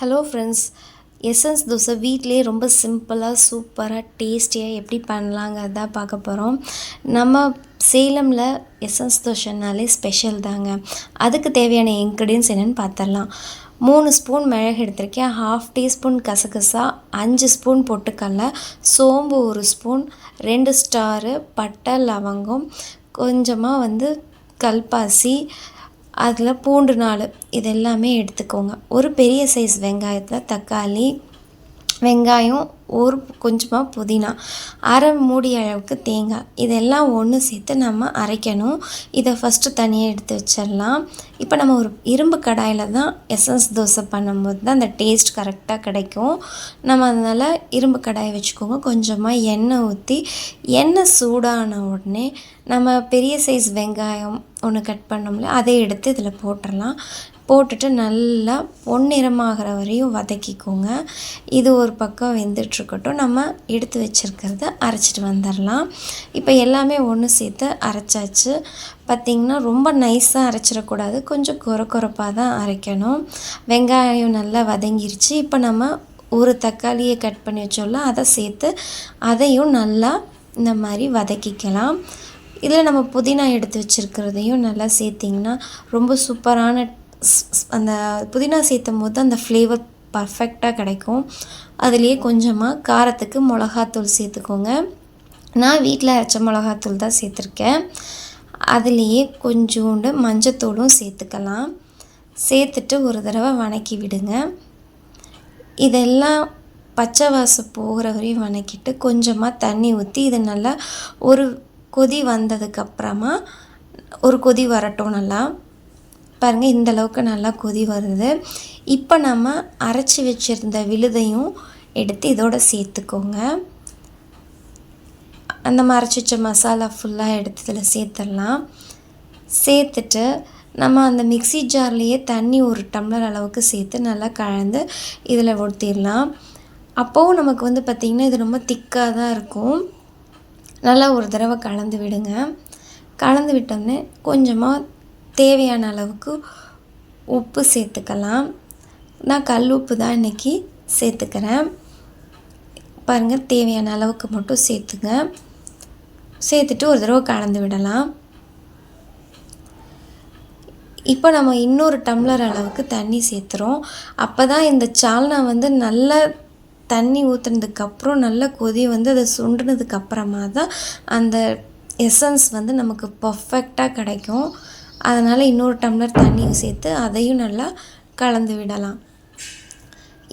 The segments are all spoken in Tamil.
ஹலோ ஃப்ரெண்ட்ஸ் எசன்ஸ் தோசை வீட்டிலேயே ரொம்ப சிம்பிளாக சூப்பராக டேஸ்டியாக எப்படி பண்ணலாங்கிறத பார்க்க போகிறோம் நம்ம சேலமில் எசன்ஸ் தோசைனாலே ஸ்பெஷல் தாங்க. அதுக்கு தேவையான இன்க்ரீடியன்ஸ் என்னென்னு பார்த்துடலாம் மூணு ஸ்பூன் மிளகு எடுத்திருக்கேன். ஹாஃப் டீஸ்பூன் கசகசா அஞ்சு ஸ்பூன் பொட்டுக்கடல சோம்பு ஒரு ஸ்பூன் ரெண்டு ஸ்டாரு பட்டை லவங்கம் கொஞ்சமாக வந்து கல்பாசி அதில் பூண்டு நாலு இது எல்லாமே எடுத்துக்கோங்க. ஒரு பெரிய சைஸ் வெங்காயத்தில் தக்காளி வெங்காயம் ஒரு கொஞ்சமாக புதினா அரை மூடி அளவுக்கு தேங்காய். இதெல்லாம் ஒன்று சேர்த்து நம்ம அரைக்கணும். இதை ஃபஸ்ட்டு தனியாக எடுத்து வச்சிடலாம். இப்போ நம்ம ஒரு இரும்பு கடாயில் தான் எசன்ஸ் தோசை பண்ணும்போது தான் அந்த டேஸ்ட் கரெக்டாக கிடைக்கும். நம்ம அதனால் இரும்பு கடாயை வச்சுக்கோங்க. கொஞ்சமாக எண்ணெய் ஊற்றி எண்ணெய் சூடான உடனே நம்ம பெரிய சைஸ் வெங்காயம் ஒன்று கட் பண்ணோம்ல அதை எடுத்து இதில் போட்டுடலாம். போட்டுட்டு நல்லா பொன்னிறமாகிற வரையும் வதக்கிக்கோங்க. இது ஒரு பக்கம் வெந்துட்டுருக்கட்டும். நம்ம எடுத்து வச்சுருக்கிறத அரைச்சிட்டு வந்துடலாம். இப்போ எல்லாமே ஒன்று சேர்த்து அரைச்சாச்சு. பார்த்திங்கன்னா ரொம்ப நைஸாக அரைச்சிடக்கூடாது. கொஞ்சம் குறை குறைப்பாக தான் அரைக்கணும். வெங்காயம் நல்லா வதங்கிருச்சு. இப்போ நம்ம ஒரு தக்காளியை கட் பண்ணி வச்சோம்ல அதை சேர்த்து அதையும் நல்லா இந்த மாதிரி வதக்கிக்கலாம். இதில் நம்ம புதினா எடுத்து வச்சுருக்கிறதையும் நல்லா சேர்த்திங்கன்னா ரொம்ப சூப்பரான அந்த புதினா சேர்த்தும் போது அந்த ஃப்ளேவர் பர்ஃபெக்டாக கிடைக்கும். அதுலேயே கொஞ்சமாக காரத்துக்கு மிளகாத்தூள் சேர்த்துக்கோங்க. நான் வீட்டில் அரைச்ச மிளகாத்தூள் தான் சேர்த்துருக்கேன். அதுலேயே கொஞ்சோண்டு மஞ்சத்தூளும் சேர்த்துக்கலாம். சேர்த்துட்டு ஒரு தடவை வணக்கி விடுங்க. இதெல்லாம் பச்சை வாசம் போகிற வரையும் வணக்கிட்டு கொஞ்சமாக தண்ணி ஊற்றி இது நல்லா ஒரு கொதி வந்ததுக்கப்புறமா ஒரு கொதி வரட்டும் நல்லா. பாருங்கள் இந்த அளவுக்கு நல்லா கொதி வருது. இப்போ நம்ம அரைச்சி வச்சுருந்த விழுதையும் எடுத்து இதோட சேர்த்துக்கோங்க. அந்த அரைச்சி வச்ச மசாலா ஃபுல்லாக எடுத்து இதில் சேர்த்துடலாம். சேர்த்துட்டு நம்ம அந்த மிக்சி ஜார்லேயே தண்ணி ஒரு டம்ளர் அளவுக்கு சேர்த்து நல்லா கலந்து இதில் ஊற்றிடலாம் அப்போவும் நமக்கு வந்து பார்த்திங்கன்னா இது ரொம்ப திக்காக தான் இருக்கும். நல்லா ஒரு தடவை கலந்து விடுங்க. கலந்து விட்டோன்னே கொஞ்சமாக தேவையான அளவுக்கு உப்பு சேர்த்துக்கலாம். நான் கல் உப்பு தான் இன்றைக்கி சேர்த்துக்கிறேன். பாருங்கள் தேவையான அளவுக்கு மட்டும் சேர்த்துங்க. சேர்த்துட்டு ஒரு தடவை கலந்து விடலாம். இப்போ நம்ம இன்னொரு டம்ளர் அளவுக்கு தண்ணி சேர்த்துறோம். அப்போ தான் இந்த சால்னா வந்து நல்ல தண்ணி ஊற்றுனதுக்கப்புறம் நல்ல கொதி வந்து அதை சுண்டுனதுக்கப்புறமா தான் அந்த எசன்ஸ் வந்து நமக்கு பர்ஃபெக்டாக கிடைக்கும். அதனால் இன்னொரு டம்ளர் தண்ணியும் சேர்த்து அதையும் நல்லா கலந்து விடலாம்.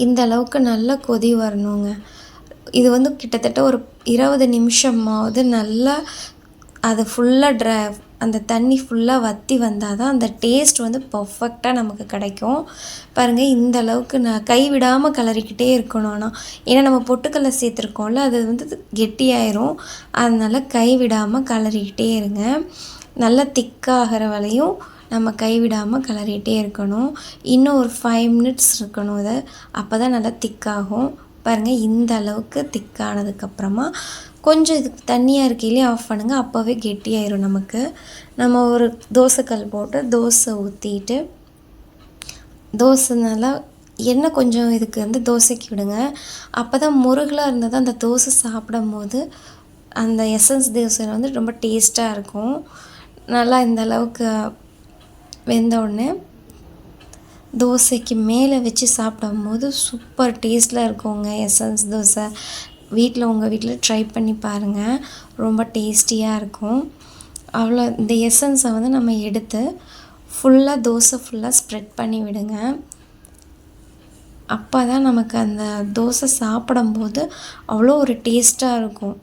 இந்த அளவுக்கு நல்லா கொதி வரணுங்க. இது வந்து கிட்டத்தட்ட ஒரு இருபது நிமிஷமாவது நல்லா அது ஃபுல்லாக ட்ரை அந்த தண்ணி ஃபுல்லாக வற்றி வந்தால் தான் அந்த டேஸ்ட் வந்து பர்ஃபெக்டாக நமக்கு கிடைக்கும். பாருங்கள் இந்த அளவுக்கு நான் கைவிடாமல் கலரிக்கிட்டே இருக்கணும்னா ஏன்னா நம்ம பொட்டுக்கல்ல சேர்த்துருக்கோம்ல அது வந்து கெட்டியாயிரும். அதனால் கைவிடாமல் கலரிக்கிட்டே இருங்க. நல்லா திக்காகிற வரையும் நம்ம கைவிடாமல் கிளறிட்டே இருக்கணும். இன்னும் ஒரு ஃபைவ் மினிட்ஸ் இருக்கணும் இதை. அப்போ தான் நல்லா திக்காகும். பாருங்கள் இந்த அளவுக்கு திக்கானதுக்கப்புறமா கொஞ்சம் இதுக்கு தண்ணியாக இருக்கையிலே ஆஃப் பண்ணுங்கள் அப்போவே கெட்டியாயிரும் நமக்கு. நம்ம ஒரு தோசைக்கல் போட்டு தோசை ஊற்றிட்டு தோசை நல்லா எண்ணெய் கொஞ்சம் இதுக்கு வந்து தோசைக்கு விடுங்க. அப்போ தான் முருகலாக இருந்தால் தான் அந்த தோசை சாப்பிடும் போது அந்த எசன்ஸ் தோசை வந்து ரொம்ப டேஸ்ட்டாக இருக்கும். நல்லா இந்த அளவுக்கு வெந்த உடனே தோசைக்கு மேலே வச்சு சாப்பிடும்போது சூப்பர் டேஸ்ட்டில் இருக்குங்க எசன்ஸ் தோசை. வீட்டில் உங்கள் வீட்டில் ட்ரை பண்ணி பாருங்கள் ரொம்ப டேஸ்டியாக இருக்கும். அவ்வளோ இந்த எசன்ஸை வந்து நம்ம எடுத்து ஃபுல்லாக தோசை ஃபுல்லாக ஸ்ப்ரெட் பண்ணி விடுங்க. அப்போ தான் நமக்கு அந்த தோசை சாப்பிடும்போது அவ்வளோ ஒரு டேஸ்ட்டாக இருக்கும்.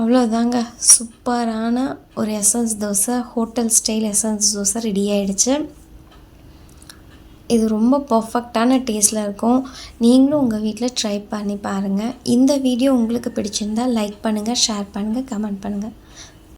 அவ்வளோதாங்க சூப்பரான ஒரு essence dosa. Hotel style essence dosa ready ஆகிடுச்சு இது ரொம்ப பர்ஃபெக்டான டேஸ்ட்டில் இருக்கும். நீங்களும் உங்கள் வீட்டில் ட்ரை பண்ணி பாருங்கள் இந்த வீடியோ உங்களுக்கு பிடிச்சிருந்தால் லைக் பண்ணுங்கள் ஷேர் பண்ணுங்கள் கமெண்ட் பண்ணுங்கள்